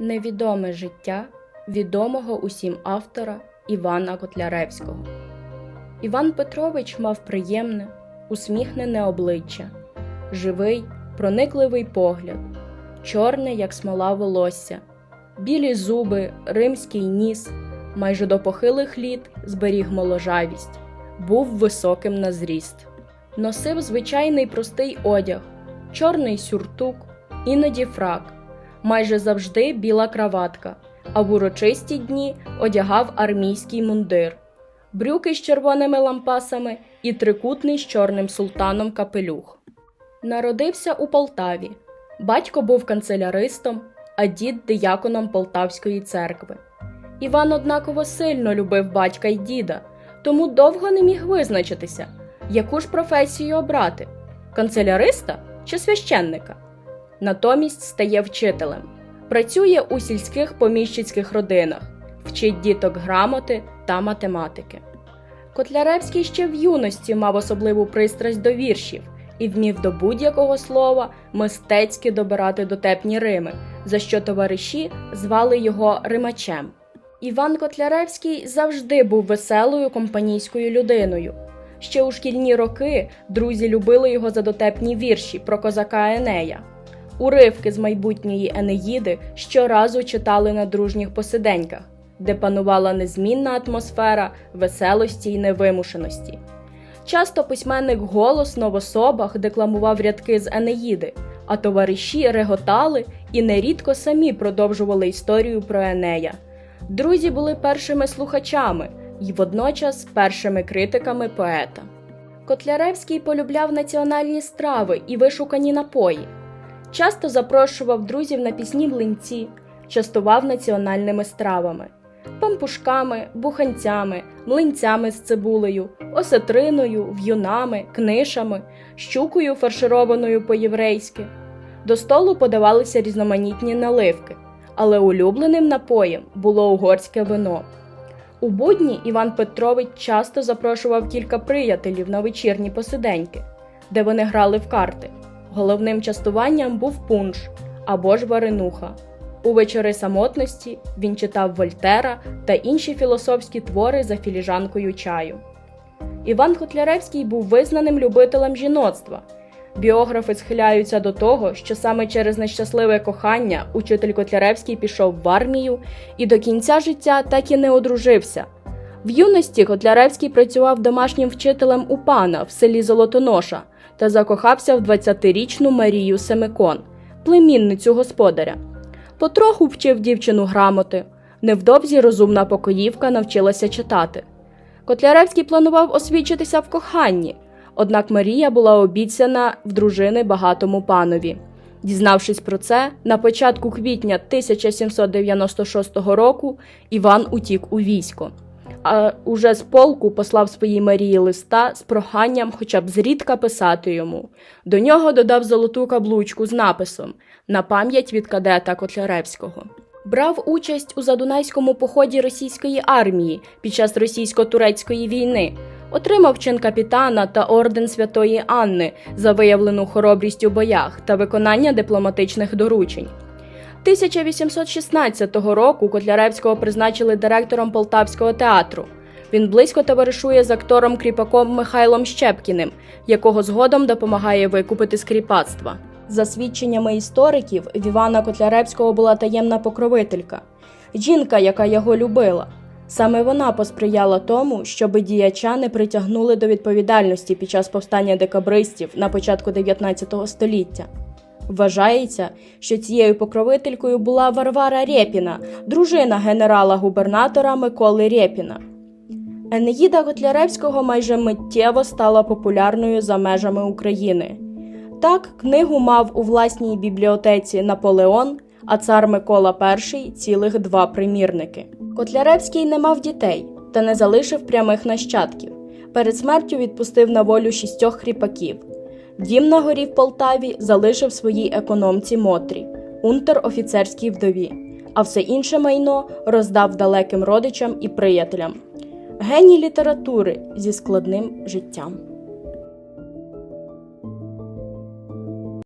Невідоме життя відомого усім автора Івана Котляревського. Іван Петрович мав приємне, усміхнене обличчя, живий, проникливий погляд, чорне, як смола волосся, білі зуби, римський ніс, майже до похилих літ зберіг моложавість, був високим на зріст, носив звичайний простий одяг, чорний сюртук, іноді фрак майже завжди біла краватка, а в урочисті дні одягав армійський мундир, брюки з червоними лампасами і трикутний з чорним султаном капелюх. Народився у Полтаві. Батько був канцеляристом, а дід дияконом Полтавської церкви. Іван однаково сильно любив батька й діда, тому довго не міг визначитися, яку ж професію обрати канцеляриста чи священника натомість стає вчителем, працює у сільських поміщицьких родинах, вчить діток грамоти та математики. Котляревський ще в юності мав особливу пристрасть до віршів і вмів до будь-якого слова мистецьки добирати дотепні рими, за що товариші звали його Римачем. Іван Котляревський завжди був веселою компанійською людиною. Ще у шкільні роки друзі любили його за дотепні вірші про козака Енея. Уривки з майбутньої Енеїди щоразу читали на дружніх посиденьках, де панувала незмінна атмосфера веселості й невимушеності. Часто письменник голосно в особах декламував рядки з Енеїди, а товариші реготали і нерідко самі продовжували історію про Енея. Друзі були першими слухачами і водночас першими критиками поета. Котляревський полюбляв національні страви і вишукані напої. Часто запрошував друзів на пісні млинці, частував національними стравами, пампушками, буханцями, млинцями з цибулею, осетриною, в'юнами, книшами, щукою фаршированою по-єврейськи. До столу подавалися різноманітні наливки, але улюбленим напоєм було угорське вино. У будні Іван Петрович часто запрошував кілька приятелів на вечірні посиденьки, де вони грали в карти. Головним частуванням був пунш або ж варенуха. У вечори самотності він читав Вольтера та інші філософські твори за філіжанкою чаю. Іван Котляревський був визнаним любителем жіноцтва. Біографи схиляються до того, що саме через нещасливе кохання учитель Котляревський пішов в армію і до кінця життя так і не одружився. В юності Котляревський працював домашнім вчителем у пана в селі Золотоноша та закохався в 20-річну Марію Семикон, племінницю господаря. Потроху вчив дівчину грамоти. Невдовзі розумна покоївка навчилася читати. Котляревський планував освідчитися в коханні, однак Марія була обіцяна в дружини багатому панові. Дізнавшись про це, на початку квітня 1796 року Іван утік у військо а уже з полку послав своїй Марії листа з проханням хоча б зрідка писати йому. До нього додав золоту каблучку з написом на пам'ять від кадета Котляревського. Брав участь у задунайському поході російської армії під час російсько-турецької війни, отримав чин капітана та орден Святої Анни за виявлену хоробрість у боях та виконання дипломатичних доручень. 1816 року Котляревського призначили директором Полтавського театру. Він близько товаришує з актором кріпаком Михайлом Щепкіним, якого згодом допомагає викупити з кріпацтва. За свідченнями істориків, в Івана Котляревського була таємна покровителька, жінка, яка його любила. Саме вона посприяла тому, щоби діяча не притягнули до відповідальності під час повстання декабристів на початку 19 століття. Вважається, що цією покровителькою була Варвара Рєпіна, дружина генерала-губернатора Миколи Рєпіна. Енеїда Котляревського майже миттєво стала популярною за межами України. Так, книгу мав у власній бібліотеці Наполеон, а цар Микола І цілих два примірники. Котляревський не мав дітей та не залишив прямих нащадків. Перед смертю відпустив на волю шістьох хріпаків. Дім на горі в Полтаві залишив своїй економці Мотрі, унтер-офіцерській вдові, а все інше майно роздав далеким родичам і приятелям. Геній літератури зі складним життям.